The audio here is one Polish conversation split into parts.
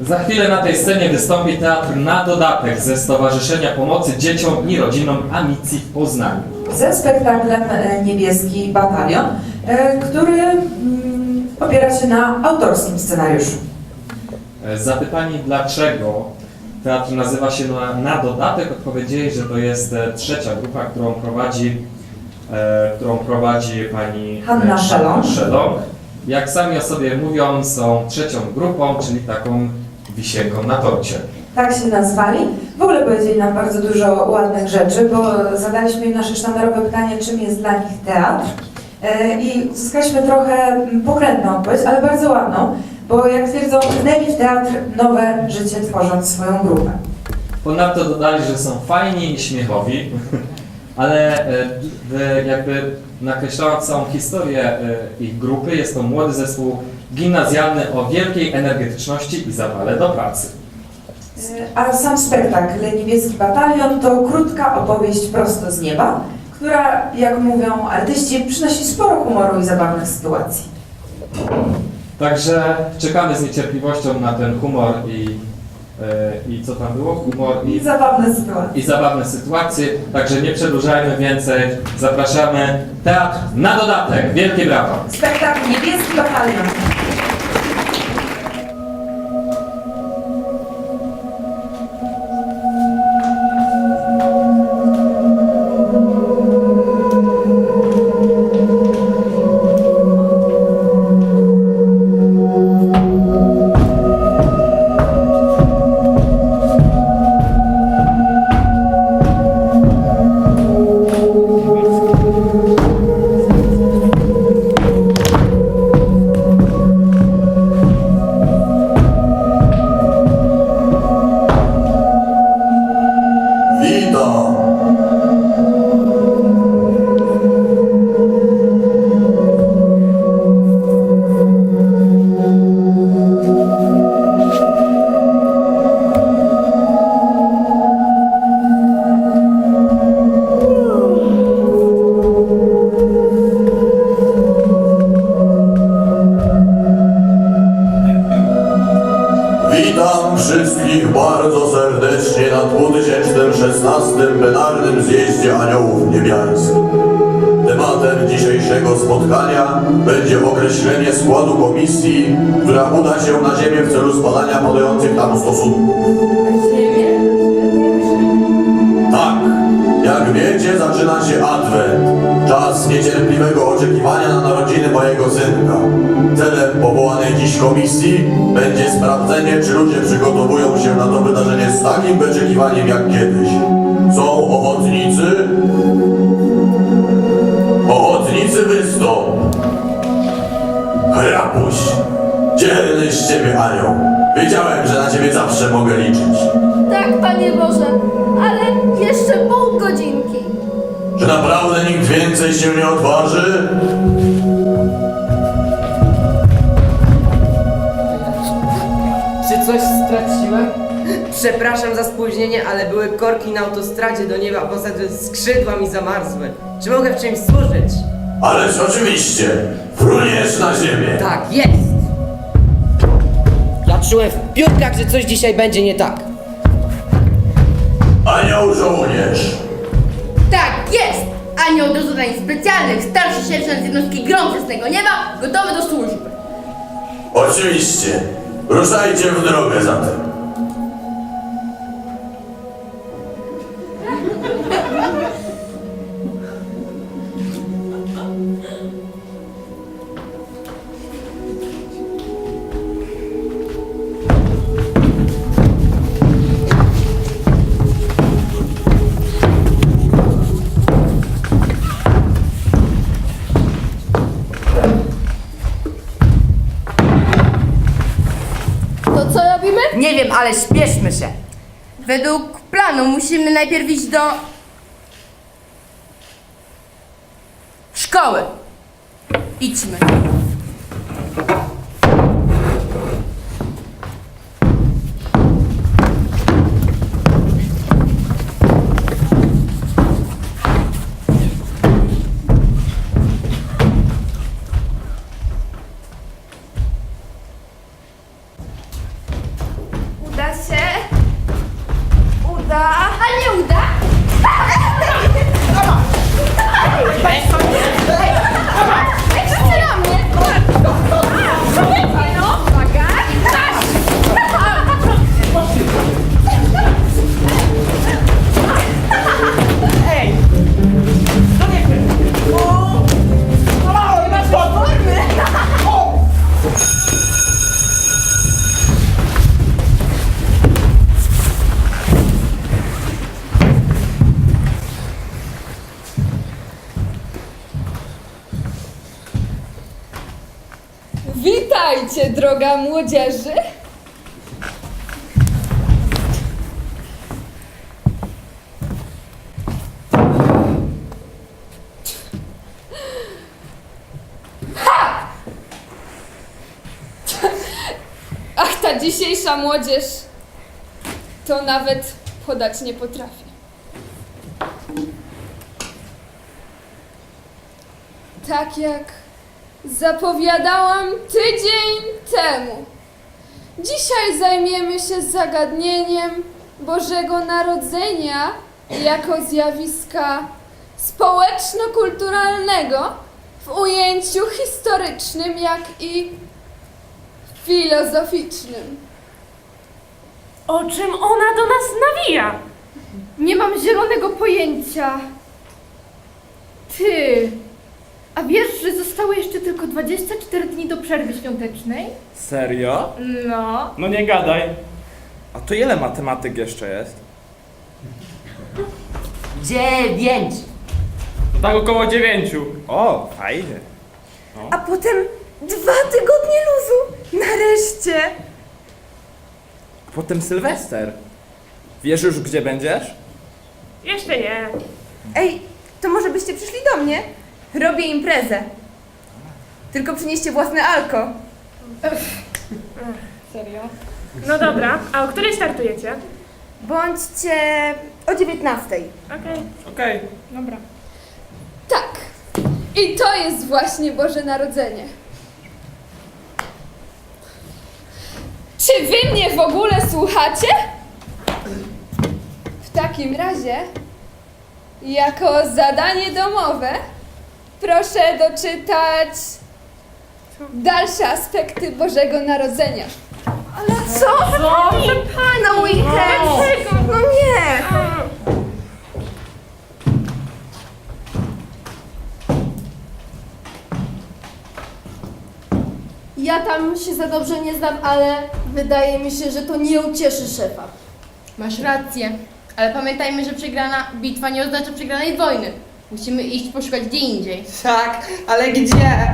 Za chwilę na tej scenie wystąpi teatr na dodatek ze Stowarzyszenia Pomocy Dzieciom i Rodzinom Amici w Poznaniu. ze spektaklem e, Niebieski Batalion, e, który mm, opiera się na autorskim scenariuszu. E, Zapytani dlaczego teatr nazywa się na, na dodatek, odpowiedzieli, że to jest trzecia grupa, którą prowadzi, którą prowadzi pani Hanna. Szelong. Jak sami o sobie mówią, są trzecią grupą, czyli taką wisienką na torcie. Tak się nazwali. W ogóle powiedzieli nam bardzo dużo ładnych rzeczy, bo zadaliśmy im nasze sztandarowe pytanie, czym jest dla nich teatr. E, I uzyskaliśmy trochę mm, pokrętną odpowiedź, ale bardzo ładną, bo jak twierdzą, tchnęli w teatr nowe życie, tworząc swoją grupę. Ponadto dodali, że są fajni i śmiechowi, ale e, jakby nakreślała całą historię e, ich grupy. Jest to młody zespół gimnazjalny o wielkiej energetyczności i zapale do pracy. E, A sam spektakl Niebieski Batalion to krótka opowieść prosto z nieba, która, jak mówią artyści, przynosi sporo humoru i zabawnych sytuacji. Także czekamy z niecierpliwością na ten humor i, e, i co tam było? Humor I i, zabawne sytuacje. i zabawne sytuacje. Także nie przedłużajmy więcej. Zapraszamy teatr na dodatek. Wielkie brawo! Spektakl Niebieski Batalion. Określenie składu komisji, która uda się na Ziemię w celu zbadania padających tam stosunków. Tak, jak wiecie, zaczyna się Adwent, czas niecierpliwego oczekiwania na narodziny mojego synka. Celem powołanej dziś komisji będzie sprawdzenie, czy ludzie przygotowują się na to wydarzenie z takim wyczekiwaniem jak kiedyś. Są ochotnicy? Ochotnicy wystąp! Hrapuś, dzielny z ciebie anioł. Wiedziałem, że na ciebie zawsze mogę liczyć. Tak, Panie Boże, ale jeszcze pół godzinki. Czy naprawdę nikt więcej się nie odważy? Czy coś straciłem? Przepraszam za spóźnienie, ale były korki na autostradzie do nieba, poza tym skrzydła mi zamarzły. Czy mogę w czymś służyć? Ależ oczywiście, fruniesz na ziemię. Tak, jest! Ja czułem w piórkach, że coś dzisiaj będzie nie tak. Anioł żołnierz. Tak, jest! Anioł do zadań specjalnych, starszy sierżant jednostki grączesnego nieba, gotowy do służby. Oczywiście. Ruszajcie w drogę zatem. Ale śpieszmy się. Według planu musimy najpierw iść do... Szkoły. Idźmy. Droga młodzieży. Ach, ta dzisiejsza młodzież to nawet podać nie potrafi. Tak jak zapowiadałam tydzień temu. Dzisiaj zajmiemy się zagadnieniem Bożego Narodzenia jako zjawiska społeczno-kulturalnego w ujęciu historycznym, jak i filozoficznym. O czym ona do nas nawija? Nie mam zielonego pojęcia. Ty, a wiesz, że zostało jeszcze tylko 24 dni do przerwy świątecznej? Serio? No. No nie gadaj. A to ile matematyk jeszcze jest? Dziewięć! Tak około dziewięciu. O, fajnie. A potem dwa tygodnie luzu. Nareszcie. Potem Sylwester. Wiesz już gdzie będziesz? Jeszcze nie. Ej, to może byście przyszli do mnie? Robię imprezę. Tylko przynieście własne alko. Serio? No dobra, a o której startujecie? Bądźcie o 19. Okej. Okej. Dobra. Tak. I to jest właśnie Boże Narodzenie. Czy wy mnie w ogóle słuchacie? W takim razie, jako zadanie domowe, proszę doczytać dalsze aspekty Bożego Narodzenia. Ale co? Proszę pana, weekend. No nie. Ja tam się za dobrze nie znam, ale wydaje mi się, że to nie ucieszy szefa. Masz rację, ale pamiętajmy, że przegrana bitwa nie oznacza przegranej wojny. Musimy iść poszukać gdzie indziej. Tak, ale gdzie?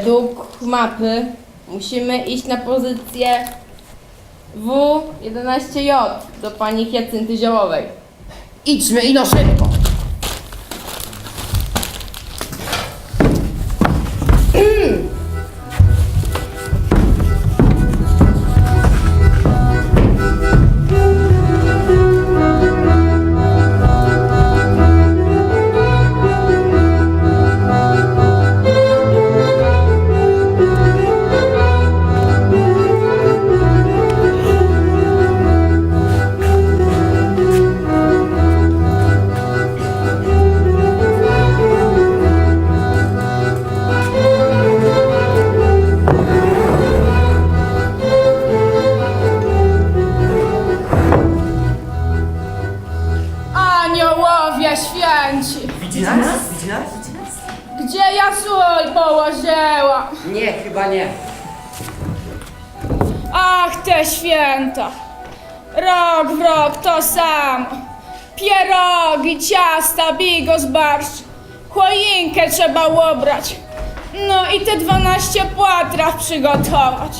Według mapy musimy iść na pozycję W11J do pani Hiacynty Ziołowej. Idźmy i no szybko! Nas? Gdzie ja sól położyłam? Nie, chyba nie. Ach, te święta! Rok w rok to samo. Pierogi, ciasta, bigos, barszcz. Choinkę trzeba ubrać. No i te 12 płatraw przygotować.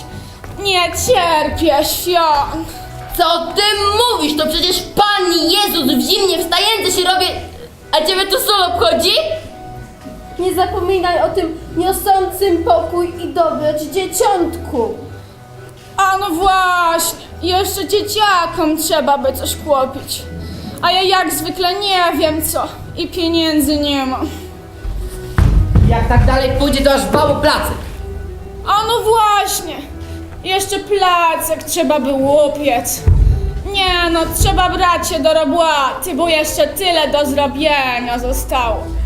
Nie cierpię świąt. Co ty mówisz? To przecież Pan Jezus w zimnie wstający się robi, a ciebie to sól obchodzi? Nie zapominaj o tym niosącym pokój i dobroć dzieciątku. A no właśnie, jeszcze dzieciakom trzeba by coś kupić. A ja jak zwykle nie wiem co i pieniędzy nie mam. Jak tak dalej pójdzie, to aż babu placy. A no właśnie, jeszcze placek trzeba by łupiec. Nie no, trzeba brać się do roboty, bo jeszcze tyle do zrobienia zostało.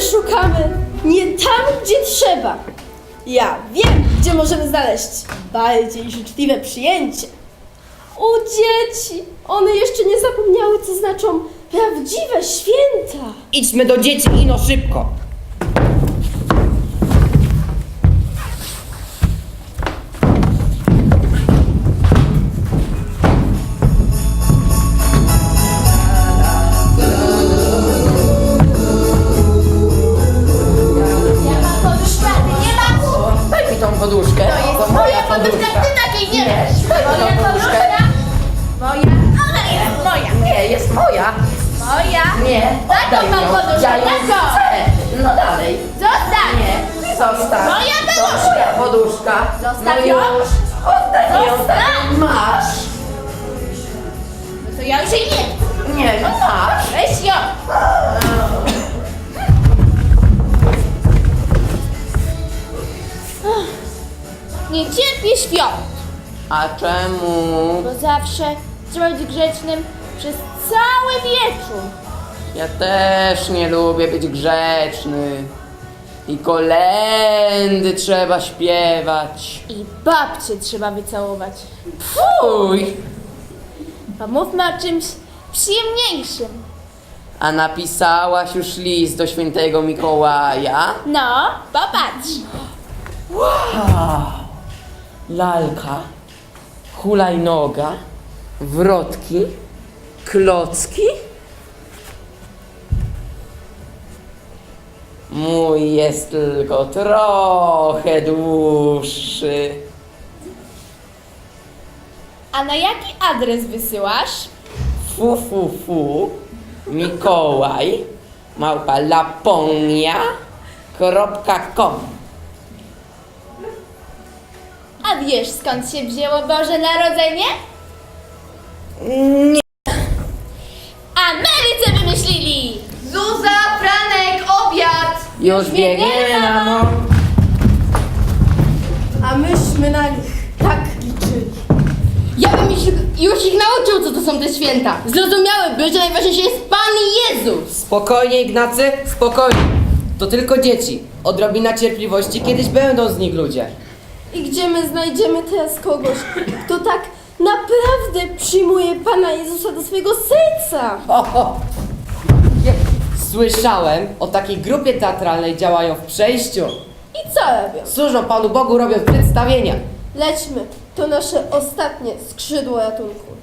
Szukamy nie tam, gdzie trzeba. Ja wiem, gdzie możemy znaleźć bardziej życzliwe przyjęcie. U dzieci! One jeszcze nie zapomniały, co znaczą prawdziwe święta. Idźmy do dzieci, Ino, szybko! Nie cierpię świąt, A czemu? bo zawsze trzeba być grzecznym przez cały wieczór. Ja też nie lubię być grzeczny. I kolendy trzeba śpiewać. I babcię trzeba wycałować. Fuj! Pomówmy o czymś przyjemniejszym. A napisałaś już list do świętego Mikołaja? No, popatrz. Lalka, hulajnoga, wrotki, klocki. Mój jest tylko trochę dłuższy. A na jaki adres wysyłasz? Fu, fu, fu, Mikołaj, małpa laponia.com A wiesz skąd się wzięło Boże Narodzenie? Nie. Ameryce wymyślili! Zuza, Franek, obiad! Już biegniemy, mamo. A myśmy na nich tak liczyli. Ja bym ich, już ich nauczył, co to są te święta. Zrozumiałyby, że najważniejszy jest Pan Jezus. Spokojnie, Ignacy, spokojnie. To tylko dzieci. Odrobina cierpliwości, kiedyś będą z nich ludzie. I gdzie my znajdziemy teraz kogoś, kto tak naprawdę przyjmuje Pana Jezusa do swojego serca? Słyszałem o takiej grupie teatralnej, działają w przejściu. I co robią? Służą Panu Bogu, robią przedstawienia. Lećmy, to nasze ostatnie skrzydło ratunku.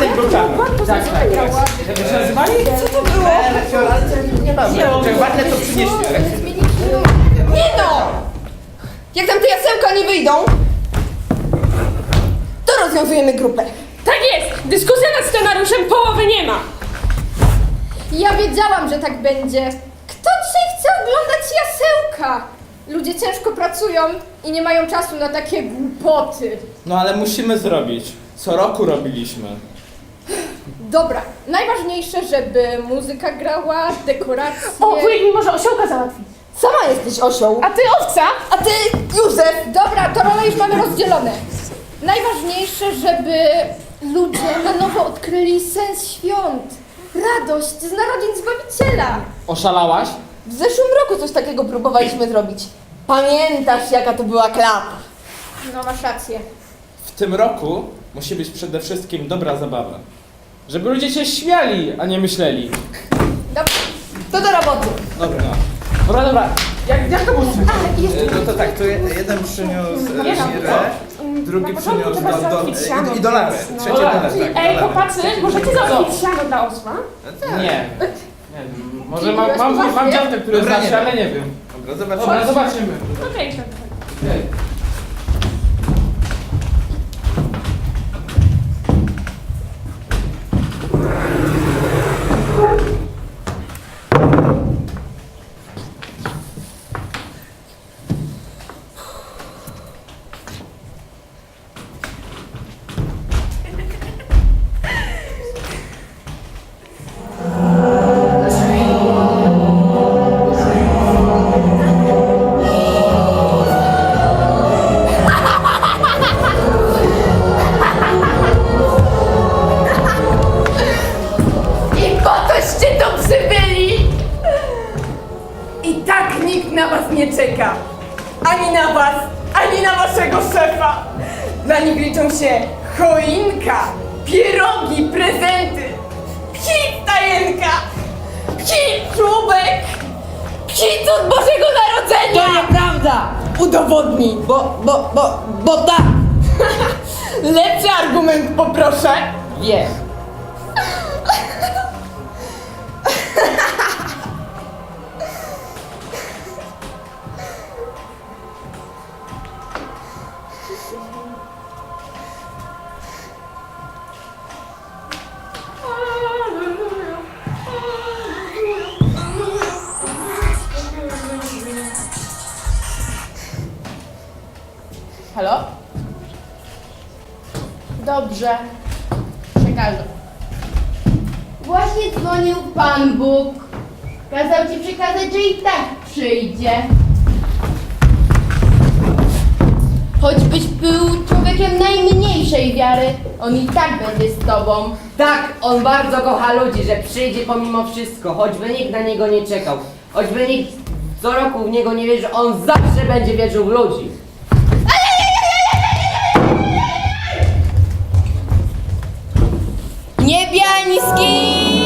Jeden był czarny. Tak, tak. Jak się nazywali? Co to było? Nie mam. To przynieśli. Nie no! Jak tam te jasełka nie wyjdą, to rozwiązujemy grupę. Tak jest! Dyskusja nad scenariuszem połowy nie ma! Ja wiedziałam, że tak będzie. Kto dzisiaj chce oglądać jasełka? Ludzie ciężko pracują i nie mają czasu na takie głupoty. No ale musimy zrobić. Co roku robiliśmy. Dobra, najważniejsze, żeby muzyka grała, dekoracje. O, wujek mi może osiołka załatwić. Sama jesteś osioł. A ty owca? A ty, Józef! Dobra, to role już mamy rozdzielone. Najważniejsze, żeby ludzie na nowo odkryli sens świąt. Radość z narodzin Zbawiciela. Oszalałaś? W zeszłym roku coś takiego próbowaliśmy zrobić. Pamiętasz, jaka to była klapa? No, masz rację. W tym roku musi być przede wszystkim dobra zabawa. Żeby ludzie się śmiali, a nie myśleli. Dobra, to do roboty. Dobra. Dobra, dobra. Jak, jak to było słychać? No to tak, to jeden przyniósł żirę, drugi przyniósł do, do, i dolary. Trzecie dolary, tak. Ej, dolary. chłopacy, możecie załatwić siano dla osła? Nie. Nie wiem, może mam, mam, mam dziadkę, który Dobra, zna nie się, wiem. ale nie wiem. Dobra, zobaczymy. Dobra, zobaczymy. Okej, okay, To nieprawda! Udowodnij! Bo, bo, bo, bo tak! Lepszy argument poproszę. Wiem. Halo? Dobrze. Przekażę. Właśnie dzwonił Pan Bóg. Kazał ci przekazać, że i tak przyjdzie. Choćbyś był człowiekiem najmniejszej wiary, on i tak będzie z tobą. Tak, on bardzo kocha ludzi, że przyjdzie pomimo wszystko, choćby nikt na niego nie czekał. Choćby nikt co roku w niego nie wierzył, on zawsze będzie wierzył w ludzi. Лебянський.